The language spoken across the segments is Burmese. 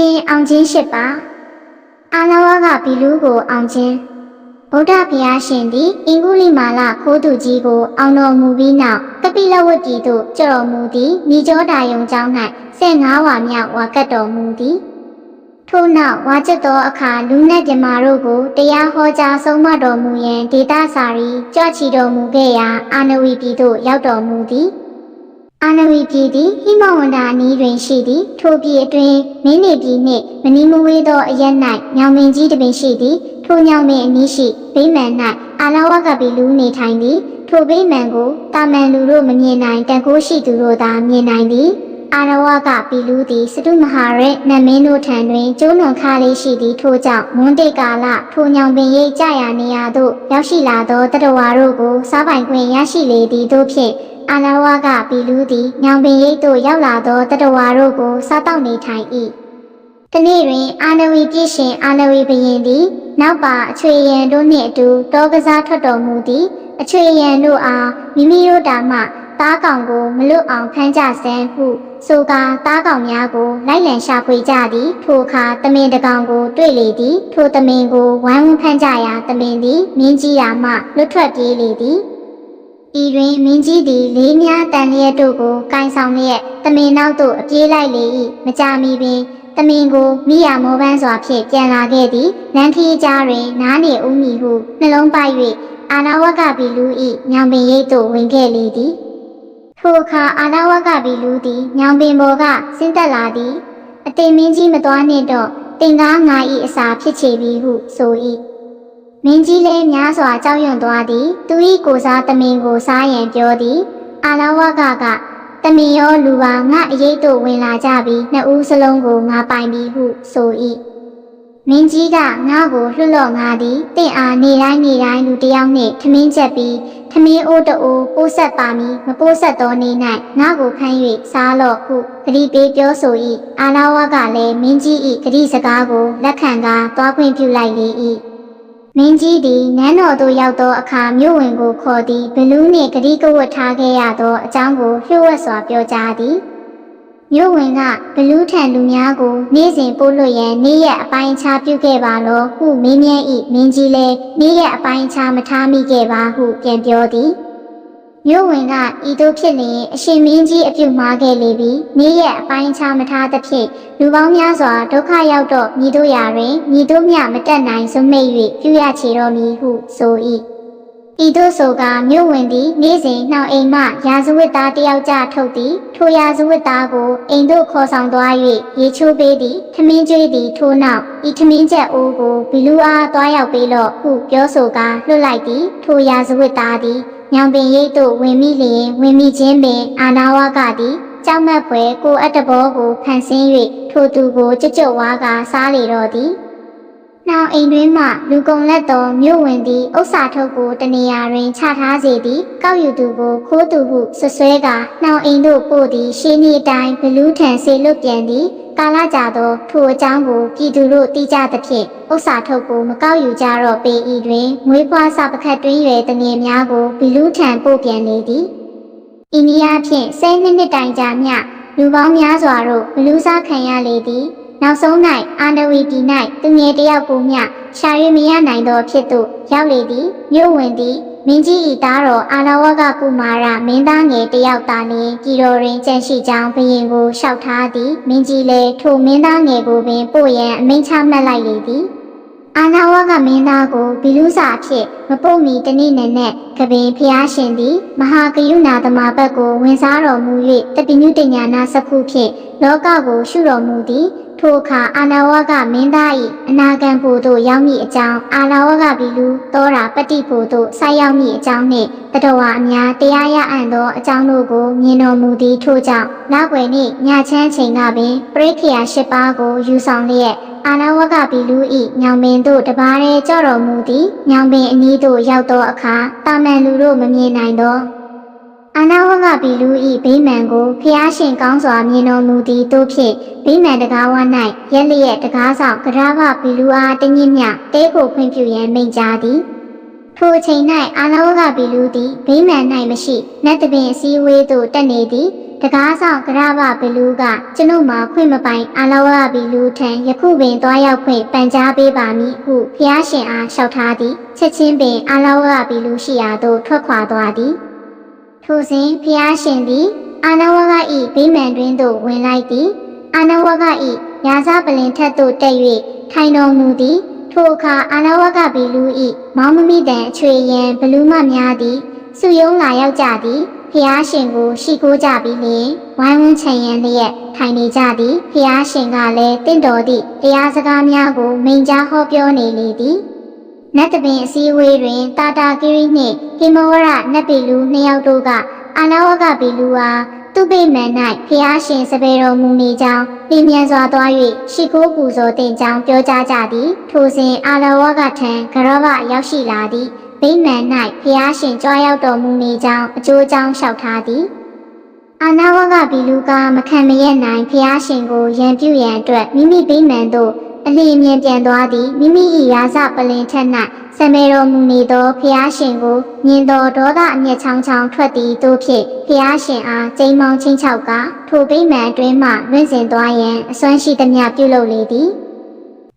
ရှင်အောင်ချင်းရှိပါအာလဝကဘီလူကိုအောင်ချင်းဗုဒ္ဓဘုရားရှင်သည်အင်္ဂုလိမာလခိုးသူကြီးကိုအောင်တော်မူပြီးနောက်ကပိလဝတ္တီသို့ကြတော်မူသည်မိကျောတာယုံကျောင်း၌15ဝါမြောက်ဝါကတ်တော်မူသည်ထို့နောက်ဝါကျက်သောအခါလူနတ်မြမာတို့ကိုတရားဟောကြားဆုံးမတော်မူရန်ဒေတာစာရီကြွချီတော်မူခဲ့ရာအာနဝီပြည်သို့ရောက်တော်မူသည် အာနဝီပြည်သည်ဟိမဝန္တာအနီးတွင်ရှိသည်ထိုပြည်အတွင်းမင်းနေပြည်နှင့်မနီမဝေးသောအရက်၌ညောင်ပင်ကြီးတစ်ပင်ရှိသည်ထိုညောင်ပင်အနီးရှိဗိမာန်၌အာလဝကပီလူနေထိုင်သည်ထိုဗိမာန်ကိုတာမန်လူတို့မမြင်နိုင်တန်ခိုးရှိသူတို့သာမြင်နိုင်သည်အာရဝကပီလူသည်စတုမဟာရဲနတ်မင်းတို့ထံတွင်ကျိုးနွန်ခါလေးရှိသည်ထိုကြောင့်မွန်းတိတ်ကာလထိုညောင်ပင်ရိပ်ကြရာနေရာသို့ရောက်ရှိလာသောတတဝါတို့ကိုစားပိုင်ခွင့်ရရှိလေသည်တို့ဖြင့် အာလဝကပီလူသည်ညောင်ပင်ရိပ်သို့ရောက်လာသောတတဝါတို့ကိုစားတောက်နေထိုင်၏။တနေ့တွင် အာနဝီပြည့်ရှင်အာနဝီဘရင်သည် နောက်ပါအချွေရန်တို့နှင့်အတူတောကစားထွက်တော်မူသည်အချွေရန်တို့အားမိမိတို့တာမှသားကောင်ကိုမလွတ်အောင်ဖမ်းကြစမ်းဟုဆိုကာသားကောင်များကိုလိုက်လံရှာဖွေကြသည် ထိုအခါတမင်တကောင်ကိုတွေ့လေသည် ထိုတမင်ကိုဝိုင်းဝန်းဖမ်းကြရာတမင်သည်မင်းကြီးရာမှလွတ်ထွက်ပြေးလေသည် ဤတွင်မင်းကြီးသည်လေးများတန်လျက်တို့ကိုကင်ဆောင်လျက်တမင်နောက်သို့အပြေးလိုက်လေ၏မကြမီပင်တမင်ကိုမိယာမောပန်းစွာဖြင့်ပြန်လာခဲ့သည်လမ်းခရီးကြားတွင်နားနေဦးမည်ဟုနှလုံးပိုက်၍အာနာဝကပီလူ၏ညောင်ပင်ရိပ်သို့ဝင်ခဲ့လေသည်ထိုအခါအာနာဝကပီလူသည်ညောင်ပင်ပေါ်ကဆင်းသက်လာသည်အတိမ်မင်းကြီးမသွားနှင့်တော့တင်ကားငါ၏အစာဖြစ်ချေပြီဟုဆို၏ မင်းကြီးလည်းများစွာကြောက်ရွံ့သွားသည် သူ၏ကိုစားတမင်ကိုစားရန်ပြောသည်အာလာဝကကတမင်ရောလူပါငါအရေးတို့ဝင်လာကြပြီးနှစ်ဦးစလုံးကိုငါပိုင်ပြီဟုဆို၏မင်းကြီးကငါ့ကိုလွတ်လော့ငါသည်တင့်အားနေတိုင်းနေတိုင်းလူတစ်ယောက်နှင့်ထမင်းချက်ပြီးထမင်းအိုးတအိုးပိုးဆက်ပါမည်မပိုးဆက်သောနေ့၌ငါ့ကိုဖမ်း၍စားလော့ဟုဂရီပေးပြောဆို၏အာလာဝကလည်းမင်းကြီး၏ဂရီစကားကိုလက်ခံကာသွားခွင့်ပြုလိုက်လေ၏ မင်းကြီးသည်နန်းတော်သို့ရောက်သောအခါမြို့ဝင်ကိုခေါ်သည်ဘလူးနှင့်ဂရီကဝတ်ထားခဲ့ရသောအကြောင်းကိုလျှို့ဝှက်စွာပြောကြားသည်မြို့ဝင်ကဘလူးထံလူများကိုနေ့စဉ်ပို့လွှတ်ရန်နေ့ရက်အပိုင်းအခြားပြုခဲ့ပါလောဟုမင်းမြန်းဤမင်းကြီးလည်းနေ့ရက်အပိုင်းအခြားမထားမိခဲ့ပါဟုပြန်ပြောသည် မြို့ဝင်ကဤသို့ဖြစ်လျင်အရှင်မင်းကြီးအပြုမှားခဲ့လေပြီနေ့ရက်အပိုင်းအခြားမထားသဖြင့်လူပေါင်းများစွာဒုက္ခရောက်တော့မြည်တို့ရာတွင်မြည်တို့မြမတက်နိုင်စွမိတ်၍ပြုရချေတော်မူဟုဆို၏ဤသို့ဆိုကမြို့ဝင်သည်နေ့စဉ်နှောင်အိမ်မှရာဇဝတ်သားတယောက်ကြထုတ်သည်ထိုရာဇဝတ်သားကိုအိမ်သို့ခေါ်ဆောင်သွား၍ရေချိုးပေးသည်ထမင်းကျွေးသည်ထိုနောက်ဤထမင်းချက်အိုးကိုဘီလူအားသွားရောက်ပေးလော့ဟုပြောဆိုကာလွတ်လိုက်သည်ထိုရာဇဝတ်သားသည် ညောင်ပင်ရိပ်သို့ဝင်မိလျင်ဝင်မိခြင်းပင်အာနာဝကသည်ကြောက်မက်ဖွယ်ကိုအပ်တဘောကိုဖန်ဆင်း၍ထိုသူကိုကြွကြွဝါကစားလေတော့သည် နောက်အိမ်တွင်မှလူကုန်လက်တော်မြို့ဝင်သည့်ဥစ္စာထုတ်ကိုတနေရာတွင်ချထားစေသည်ကောက်ယူသူကိုခိုးသူဟုဆွဆွဲကာနောက်အိမ်သို့ပို့သည်ရှင်းဤအတိုင်းဘလူးထံဆေလွတ်ပြန်သည်ကာလကြာသောထိုအကြောင်းကိုပြည်သူတို့သိကြသဖြင့်ဥစ္စာထုတ်ကိုမကောက်ယူကြတော့ပေဤတွင်မွေးဖွားစပခတ်တွင်ရွယ်တငယ်များကိုဘလူးထံပို့ပြန်လေသည်အိန္ဒိယဖြင့်ဆယ်နှစ်နှစ်တိုင်ကြာမြလူပေါင်းများစွာတို့ဘလူးစားခံရလေသည် နောက်ဆုံး၌အာန္ဒဝီပြည်၌သူငယ်တယောက်ကိုမျှရှာ၍မရနိုင်သောဖြစ်သို့ရောက်လေသည်မြို့ဝင်သည်မင်းကြီးဤသားတော်အာလဝကကုမာရမင်းသားငယ်တယောက်သာလျှင်ပြည်တော်တွင်ကြန့်ရှိကြောင်းဘုရင်ကိုလျှောက်ထားသည်မင်းကြီးလည်းထိုမင်းသားငယ်ကိုပင်ပို့ရန်အမိန့်ချမှတ်လိုက်လေသည်အာနာဝကမင်းသားကိုဘီလူစာအဖြစ်မပုတ်မီတနေ့နဲ့နဲ့ကပင်ဖျားရှင်သည်မဟာကယုဏသမာဘတ်ကိုဝင်စားတော်မူ၍တပိညုတညာနာစခုဖြင့်လောကကိုရှုတော်မူသည် ထိုအခါအာနာဝကမင်းသား၏အနာဂံဖို့သို့ရောက်မည့်အကြောင်းအာနာဝကဘီလူသောတာပတိဖို့သို့ဆိုက်ရောက်မည့်အကြောင်းနှင့်တတဝအများတရားရအံ့သောအကြောင်းတို့ကိုမြင်တော်မူသည်ထို့ကြောင့်နောက်ွယ်နှင့်ညချမ်းချိန်ကပင်ပရိခေယ၈ပါးကိုယူဆောင်လျက်အာနာဝကဘီလူဤညောင်ပင်တို့တပါးတည်းကြော့တော်မူသည်ညောင်ပင်အနီးသို့ရောက်သောအခါတာမန်လူတို့မမြင်နိုင်သော အာနာဝကဘီလူဤဗိမာန်ကိုဖျားရှင်ကောင်းစွာမြင်တော်မူသည်တို့ဖြင့်ဗိမာန်တကားဝ၌ရက်လျက်တကားဆောင်ကရာဘဘီလူအားတညစ်မြတဲကိုဖွင့်ပြရန်မိန့်ကြားသည်ထိုအချိန်၌အာနာဝကဘီလူသည်ဗိမာန်၌မရှိနတ်တပင်အစည်းအဝေးသို့တက်နေသည်တကားဆောင်ကရဘဘလူးကကျွန်ုပ်မှာခွင့်မပိုင်အာလဝဘီလူထံယခုပင်တွားရောက်ခွင့်ပန်ကြားပေးပါမည်ဟုဖျားရှင်အားလျှောက်ထားသည်ချက်ချင်းပင်အာလဝဘီလူရှိရာသို့ထွက်ခွာသွားသည် ထိုစဉ်ဖျားရှင်သည် အာနဝကဤဗိမာန်တွင်သို့ဝင်လိုက်သည်အာနဝကဤရာဇပလင်ထက်သို့တက်၍ထိုင်တော်မူသည်ထိုအခါအာနဝကဘီလူဤမောင်မမိတန်အချွေရန်ဘလူးမများသည်စုယုံလာရောက်ကြသည်ဖျားရှင်ကိုရှိခိုးကြပြီးလျင်ဝိုင်းဝန်းချင်ရန်လျက်ထိုင်နေကြသည်ဖျားရှင်ကလည်းတင့်တော်သည့်တရားစကားများကိုမိန်ကြားဟောပြောနေလေသည် နတ်တပင်အစည်းအဝေးတွင်တာတာကီရီနှင့်ဟိမဝရနတ်ပီလူနှစ်ယောက်တို့ကအာနာဝကပီလူအားသူပိမန်၌ဖျားရှင်စပယ်တော်မူနေကြောင်းပြင်းမြန်စွာသွား၍ရှိခိုးပူဇော်တင်ကြောင်းပြောကြားကြသည်ထိုစဉ်အာနာဝကထံကရောဘရောက်ရှိလာသည်ဗိမာန်၌ဖျားရှင်ကြွားရောက်တော်မူနေကြောင်းအကျိုးကြောင်းလျှောက်ထားသည်အာနာဝကဘီလူကမခံမရက်နိုင်ဖျားရှင်ကိုရန်ပြုရန်အတွက်မိမိဗိမာန်သို့ အလင်းမြင်ပြန်သွားသည်မိမိ၏ရာဇပလင်ထက်၌စမေတော်မူနေသောဖျားရှင်ကိုမြင်တော်ဒေါသအမျက်ချောင်းချောင်းထွက်သည်တို့ဖြင့်ဖျားရှင်အားကျိမ်းမောင်းချင်းချောက်ကထိုဗိမာန်အတွင်းမှလွင့်စင်သွားရန်အစွမ်းရှိသမျှပြုလုပ်လေသည်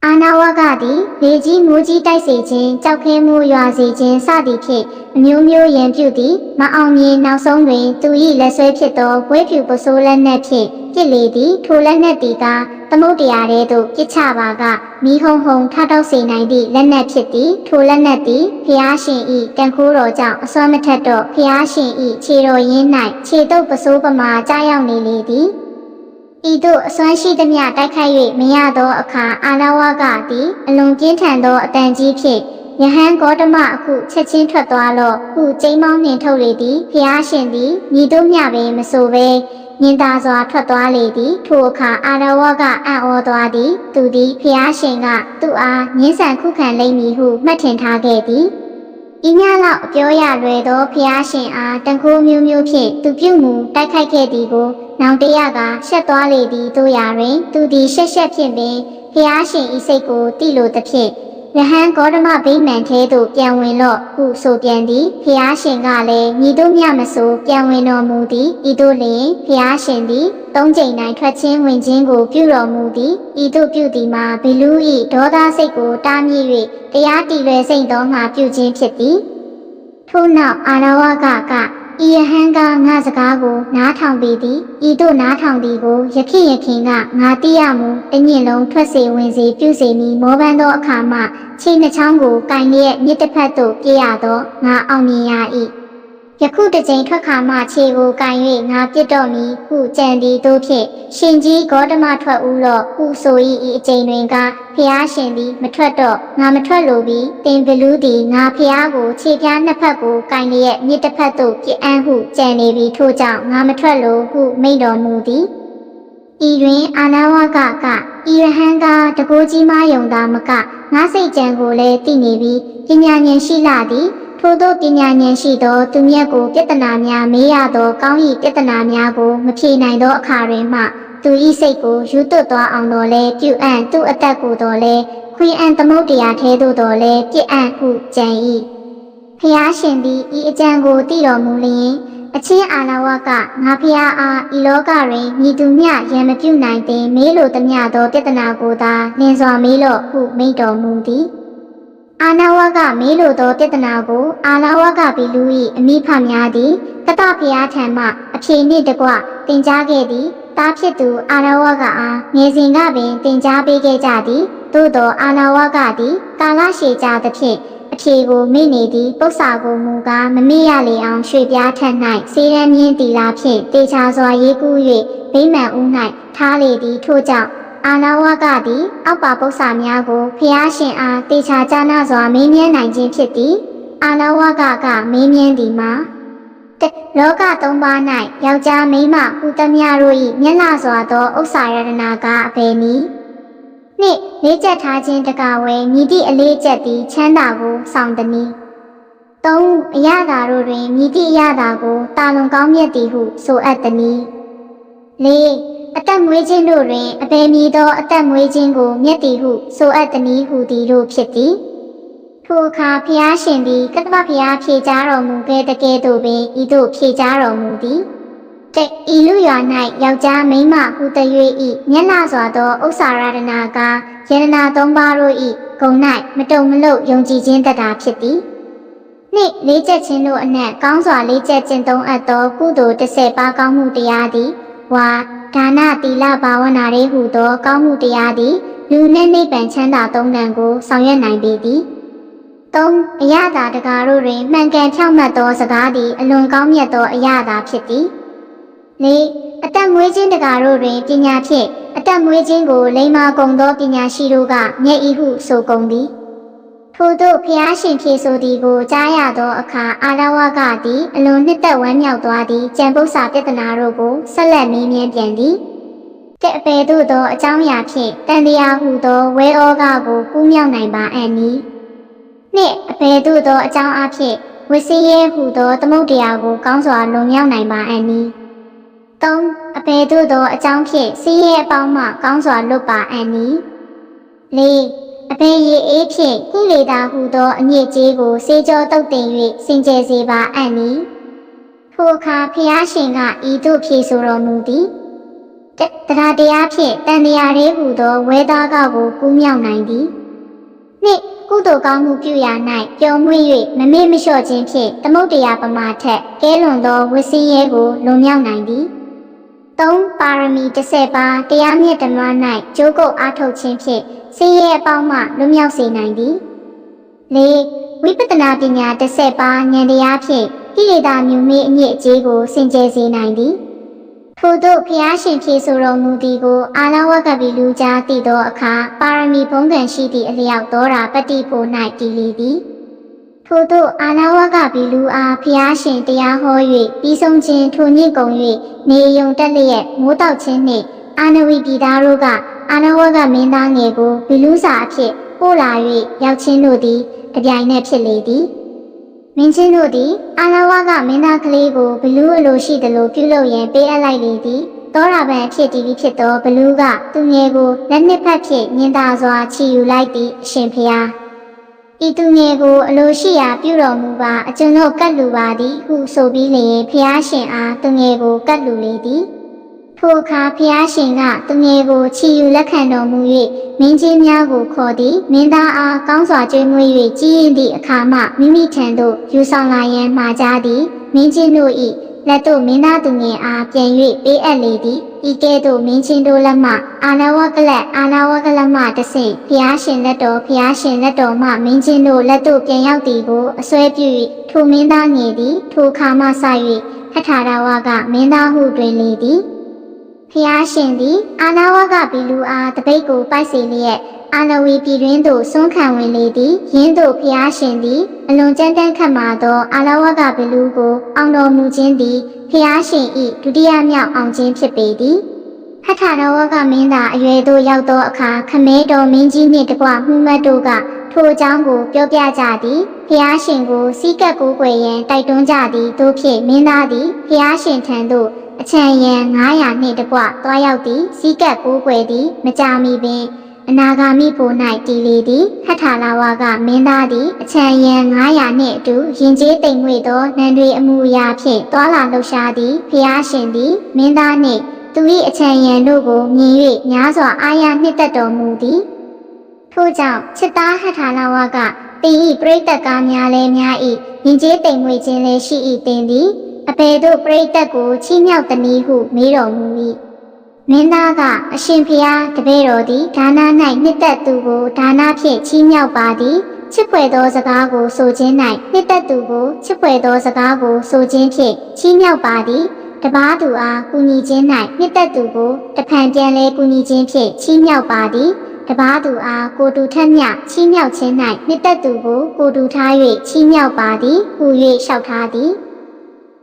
အာနာဝကသည်လေကြီးမိုးကြီးတိုက်စေခြင်းကြောက်ခဲမှုရွာစေခြင်းစသည်ဖြင့်အမျိုးမျိုးရန်ပြုသည်မအောင်မြင်နောက်ဆုံးတွင် သူ၏လက်ဆွဲဖြစ်သောဘွဲဖြူပစိုးလက်နက်ဖြင့်ပြစ်လေသည်ထိုလက်နက်သည်ကသမုတ်တရားထဲသို့ပြစ်ချပါကမိဟုံဟုံထထောက်စေနိုင်သည့်လက်နက်ဖြစ်သည်ထိုလက်နက်သည်ဖျားရှင်၏တန်ခိုးတော်ကြောင့်အစွမ်းမထက်တော့ဖျားရှင်၏ခြေတော်ရင်း၌ခြေတုပ်ပစိုးပမာကြားရောက်နေလေသည် ဤသို့အစွမ်းရှိသမျှတိုက်ခိုက်၍မရသောအခါအာလဝကသည်အလွန်ပြင်းထန်သောအတန်ကြီးဖြင့်ယဟန်ဂေါတမအခုချက်ချင်းထွက်သွားလော့ဟုကျိမ်းမောင်းနှင်ထုတ်လေသည်ဖျားရှင်သည်ညီတို့မျှပင်မဆိုဘဲညင်သာစွာထွက်သွားလေသည် ထိုအခါအာရဝကအံ့ဩသွားသည် သူသည်ဖျားရှင်ကသူ့အားညှင်းဆန်ခုခံလိမ့်မည်ဟုမှတ်ထင်ထားခဲ့သည် ဤညလောက်အပြောရလွယ်သောဖျားရှင်အားတန်ခိုးမျိုးမျိုးဖြင့်သူပြုမှုတိုက်ခိုက်ခဲ့သည်ကိုနောင်တရကရှက်သွားလေသည်တို့ရာတွင် သူသည်ရှက်ရှက်ဖြင့်ပင်ဖျားရှင်ဤစိတ်ကိုတိလိုသဖြင့် ရဟန်းဂေါတမဗိမာန်သေးသို့ပြန်ဝင်လော့ဟုဆိုပြန်သည်ဖျားရှင်ကလည်းညီတို့မြမဆိုပြန်ဝင်တော်မူသည်ဤသို့လျင်ဖျားရှင်သည်သုံးချိန်တိုင်းထွက်ချင်းဝင်ချင်းကိုပြုတော်မူသည်ဤသို့ပြုသည်မှာဘီလူဤဒေါသစိတ်ကိုတားမြစ်၍တရားတည်လွယ်စိတ်သောငါပြုခြင်းဖြစ်သည်ထို့နောက်အာရဝကက ဤယဟန်ကငါစကားကိုနားထောင်ပေသည်ဤတို့နားထောင်သည်ကိုယခင်ယခင်ကငါတိရမူတညင်လုံးထွက်စေဝင်စေပြုစေမည်မောပန်းသောအခါမှခြေနှချောင်းကိုကင်လျက်မြစ်တစ်ဖက်သို့ပြေးရသောငါအောင်မြင်ရ၏ ယခုတစ်ကြိမ်ထွက်ခါမှခြေကိုကင်၍ငါပြစ်တော့မည်ဟုကြံသည်တို့ဖြင့်ရှင်ကြီးဂေါတမထွက်ဦးလော့ဟုဆို၏ဤအကြိမ်တွင်ကဖျားရှင်သည်မထွက်တော့ငါမထွက်လိုပြီးတင်ဘလူးသည်ငါဖျားကိုခြေပြားနှစ်ဖက်ကိုကင်လျက်မြစ်တစ်ဖက်သို့ပြစ်အံ့ဟုကြံနေပြီးထို့ကြောင့်ငါမထွက်လိုဟုမိန့်တော်မူသည်ဤတွင်အာနာဝကကဤရဟန်းကတကိုးကြီးမယုံသာမကငါစိတ်ကြံကိုလည်းသိနေပြီးပညာဉာဏ်ရှိလာသည် ထို့သောပညာဉာဏ်ရှိသောသူမြတ်ကိုပြဿနာများမေးရသောကောင်းဤပြဿနာများကိုမဖြေနိုင်သောအခါတွင်မှသူဤစိတ်ကိုယူသွတ်သွားအောင်တော်လဲပြုအံ့သူ့အသက်ကိုတော်လဲခွေအံ့သမုတ်တရားထဲသို့တော်လဲပြစ်အံ့ဟုကြံ၏ဖျားရှင်သည်ဤအကြံကိုသိတော်မူလျင်အချင်းအာနာဝကငါဖျားအားဤလောကတွင်ညီသူမျှရံမပြုနိုင်သည်မေးလိုသမျှသောပြဿနာကိုသာလင်းစွာမေးလော့ဟုမိန့်တော်မူသည် အာနာဝကမေးလိုသောပြဿနာကိုအာနာဝကဘီလူ၏အမိဖများသည်ကတဖျားထံမှအဖြေနှင့်တကွတင်ကြားခဲ့သည်တားဖြစ်သူအာနာဝကအားငယ်စဉ်ကပင်တင်ကြားပေးခဲ့ကြသည်သို့သောအာနာဝကသည်ကာလရှည်ကြသဖြင့်အဖြေကိုမိနေသည်ပု္ပ္ပာကိုမူကားမမေ့ရလေအောင်ရွှေပြားထက်၌စေရန်မြင့်တီလာဖြင့်တေချာစွာရေးကူး၍ဗိမာန်ဦး၌ထားလေသည်ထို့ကြောင့် အာနာဝကသည်အောက်ပါပု္ပ္ပာများကိုဖျားရှင်အားတေချာကြားနာစွာမေးမြန်းနိုင်ခြင်းဖြစ်သည်အာနာဝကကမေးမြန်းသည်မှာတလောကသုံးပါး၌ယောက်ျားမိန်းမဟူသမျှတို့၏မျက်နှာစွာသောဥစ္စာရတနာကအဘယ်နည်းနှင့်လေးချက်ထားခြင်းတကဝဲမြည်သည့်အလေးချက်သည်ချမ်းသာကိုဆောင်သည်နည်းသုံးအရသာတို့တွင်မြည်သည့်အရသာကိုတာလွန်ကောင်းမြတ်သည်ဟုဆိုအပ်သည်နည်းလေး အသက်မွေးခြင်းတို့တွင်အဘယ်မည်သောအသက်မွေးခြင်းကိုမြတ်သည်ဟုဆိုအပ်သည်နည်းဟုသည်တို့ဖြစ်သည်ထိုအခါဖျားရှင်သည်ကတ္တဗဖျားဖြေကြားတော်မူခဲ့တကယ်သို့ပင်ဤသို့ဖြေကြားတော်မူသည်တဲ့ဤလူရွာ၌ယောက်ျားမိန်းမဟူတ၍ဤမျက်နှာစွာသောဥစ္စာရတနာကယန္တနာသုံးပါးတို့ဤဂုံ၌မတုံမလုယုံကြည်ခြင်းတတာဖြစ်သည်နှင့်လေးချက်ချင်းတို့အနက်ကောင်းစွာလေးချက်ကျင့်သုံးအပ်သောကုသိုလ်တစ်ဆယ်ပါးကောင်းမှုတရားသည် ဝါဒါနသီလဘာဝနာရေးဟုသောကောင်းမှုတရားသည်လူနှင့်နိဗ္ဗာန်ချမ်းသာသုံးတန်ကိုဆောင်ရွက်နိုင်ပေသည်၃အရသာတကားတို့တွင်မှန်ကန်ဖြောင့်မတ်သောစကားသည်အလွန်ကောင်းမြတ်သောအရသာဖြစ်သည်၄အသက်မွေးခြင်းတကားတို့တွင်ပညာဖြင့်အသက်မွေးခြင်းကိုလိမ္မာကုန်သောပညာရှိတို့ကမျက်ဤဟုဆိုကုန်သည် ထို့သို့ဖျားရှင်ဖြေဆိုသည်ကိုကြားရသောအခါအာရဝကသည်အလွန်နှစ်သက်ဝမ်းမြောက်သွားသည်ကြံပု္ပ္ပစာပြဿနာတို့ကိုဆက်လက်မေးမြန်းပြန်သည်တဲ့အပေသို့သောအကြောင်းအရာဖြင့်တန်တရားဟုသောဝဲဩဃကိုကူးမြောက်နိုင်ပါအံ့နီနှင့်အပေသို့သောအကြောင်းအဖြစ်ဝစီရဲဟုသောသမုတ်တရားကိုကောင်းစွာလွန်မြောက်နိုင်ပါအံ့နီ၃အပေသို့သောအကြောင်းဖြင့်စီးရဲအပေါင်းမှကောင်းစွာလွတ်ပါအံ့နီ၄ အပေရည်အေးဖြင့်ကိလေသာဟုသောအညစ်အကြေးကိုစေကြောတုတ်တင်၍စင်ကြယ်စေပါအံ့နီထိုအခါဖျားရှင်ကဤသို့ဖြေဆိုတော်မူသည်တတရားတရားဖြင့်တန်တရားလေးဟုသောဝဲသားကကိုကူးမြောက်နိုင်သည်နှင့်ကုသိုလ်ကောင်းမှုပြုရာ၌ပျော်မွေ့၍မမေ့မလျှော့ခြင်းဖြင့်သမုတ်တရားပမာထက်ကဲလွန်သောဝစီရဲကိုလွန်မြောက်နိုင်သည်၃ပါရမီ30ပါးတရားမြတ်ဓမ္မ၌ကျိုးကုတ်အားထုတ်ခြင်းဖြင့် စည်ရဲအပေါင်းမှလွတ်မြောက်စေနိုင်သည်၄ဝိပဿနာပညာ30ပါးဉာဏ်တရားဖြင့်ကိလေသာမြူမေးအညစ်အကြေးကိုစင်ကြယ်စေနိုင်သည်ထို့သို့ဖျားရှင်ဖြေဆိုတော်မူသည်ကိုအာလဝကပိလူကြားသိသောအခါပါရမီဘုံကံရှိသည့်အလျောက်သောတာပတိဖို့၌တည်လီသည်ထို့သို့အာလဝကပိလူအားဖျားရှင်တရားဟော၍ပြီးဆုံးခြင်းထိုညစ်ကုန်၍နေယုံတက်လျက်မိုးတောက်ခြင်းနှင့်အာနဝီပြည်သားတို့က အာနဝကမင်းသားငယ်ကိုဘီလူစာအဖြစ်ပို့လာ၍ရောက်ချင်းတို့သည်တပြိုင်နက်ဖြစ်လေသည်မင်းချင်းတို့သည်အာနဝကမင်းသားကလေးကိုဘလူးအလိုရှိသလိုပြုလုပ်ရန်ပေးအပ်လိုက်လေသည်တောရပံဖြစ်တည်ပြီးဖြစ်သောဘလူးကသူငယ်ကိုလက်နှစ်ဖက်ဖြင့်ညင်သာစွာချီယူလိုက်သည်အရှင်ဖျားဤသူငယ်ကိုအလိုရှိရာပြုတော်မူပါအကျွန်ုပ်ကတ်လူပါသည်ဟုဆိုပြီးလျင်ဖျားရှင်အားသူငယ်ကိုကတ်လူလေသည် ထိုအခါဖျားရှင်ကသူငယ်ကိုချီယူလက်ခံတော်မူ၍မင်းကြီးများကိုခေါ်သည်မင်းသားအားကောင်းစွာကြွေးမွေး၍ကြီးရင်သည့်အခါမှမိမိထံသို့ယူဆောင်လာရန်မှာကြားသည်မင်းကြီးတို့၏လက်တို့မင်းသားသူငယ်အားပြန်၍ပေးအပ်လေသည်ဤကဲ့သို့မင်းချင်းတို့လက်မှအာနာဝကလတ်အာနာဝကလတ်မှတဆင့်ဖျားရှင်လက်တော်ဖျားရှင်လက်တော်မှမင်းချင်းတို့လက်တို့ပြန်ရောက်သည်ကိုအစွဲပြု၍ထိုမင်းသားငယ်သည်ထိုခါမှစ၍ဟထာရဝကမင်းသားဟုတွင်လေသည် ဖျားရှင်သည်အာနာဝကဘီလူအားတပိတ်ကိုပိုက်စီလျက်အာနဝီပြည်တွင်သို့ဆွမ်းခံဝင်လေသည်ယင်းသို့ဖျားရှင်သည်အလွန်ကြမ်းတမ်းခတ်မာသောအာလဝကဘီလူကိုအောင်တော်မူခြင်းသည်ဖျားရှင်၏ဒုတိယမြောက်အောင်ခြင်းဖြစ်ပေသည်ဟထရဝကမင်းသားအရွယ်သို့ရောက်သောအခါခမဲတော်မင်းကြီးနှင့်တကွမှုမတ်တို့ကထိုအကြောင်းကိုပြောပြကြသည်ဖျားရှင်ကိုစီးကပ်ကိုးကွယ်ရန်တိုက်တွန်းကြသည်တို့ဖြင့်မင်းသားသည်ဖျားရှင်ထံသို့ အချံရန်900နှင့်တကွသွားရောက်သည်စီးကပ်ကိုးကွယ်သည် မကြမီပင်အနာဂါမိဖို့၌တည်လေသည်ဟထလာဝါကမင်းသားသည်အချံရန်900နှင့်အတူရင်ကျေးတိမ်ငွေသောနန်းတွေအမှုအရာဖြင့်သွာလာလှုပ်ရှားသည်ဖျားရှင်သည်မင်းသားနှင့်သူ၏အချံရန်တို့ကိုမြင်၍များစွာအာရနှစ်သက်တော်မူသည်ထို့ကြောင့်ချစ်သားဟထလာဝါကတင်ဤပြိတ္တကားများလဲများ၏ရင်ကျေးတိမ်ငွေခြင်းလည်းရှိ၏တင်သည် အပေတို့ပြိတ္တကိုချီးမြှောက်သည်ဟုမေးတော်မူ၏မင်းသားကအရှင်ဖျားတပည့်တော်သည်ဒါန၌နှစ်သက်သူကိုဒါနဖြင့်ချီးမြှောက်ပါသည်ချစ်ဖွယ်သောစကားကိုဆိုခြင်း၌နှစ်သက်သူကိုချစ်ဖွယ်သောစကားကိုဆိုခြင်းဖြင့်ချီးမြှောက်ပါသည်တပားသူအားကူညီခြင်း၌နှစ်သက်သူကိုတဖန်ပြန်လဲကူညီခြင်းဖြင့်ချီးမြှောက်ပါသည်တပားသူအားကိုတူထက်မြချီးမြှောက်ခြင်း၌နှစ်သက်သူကိုကိုတူထား၍ချီးမြှောက်ပါသည်ဟူ၍လျှောက်ထားသည်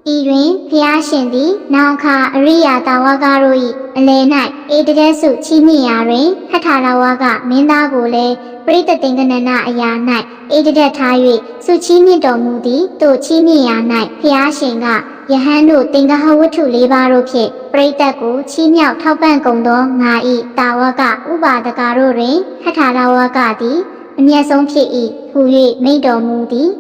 ဤတွင်ဖျားရှင်သည်နောင်ခါအရိယာတာဝကတို့၏အလယ်၌အေတတဲ့စုချီးမြှင့်ရာတွင်ဟထလာဝကမင်းသားကိုလည်းပရိသတင်္ကနနာအရာ၌အေတတဲ့ထား၍စုချီးမြှင့်တော်မူသည်တို့ချီးမြှင့်ရာ၌ဖျားရှင်ကယဟန်တို့တင်္ဂဟဝတ္ထု၄ပါးတို့ဖြင့်ပရိသတ်ကိုချီးမြှောက်ထောက်ပံ့ကုန်သောငါ၏တာဝကဥပါဒကာတို့တွင်ဟထလာဝကသည်အမျက်ဆုံးဖြစ်၏ဟူ၍မိန့်တော်မူသည်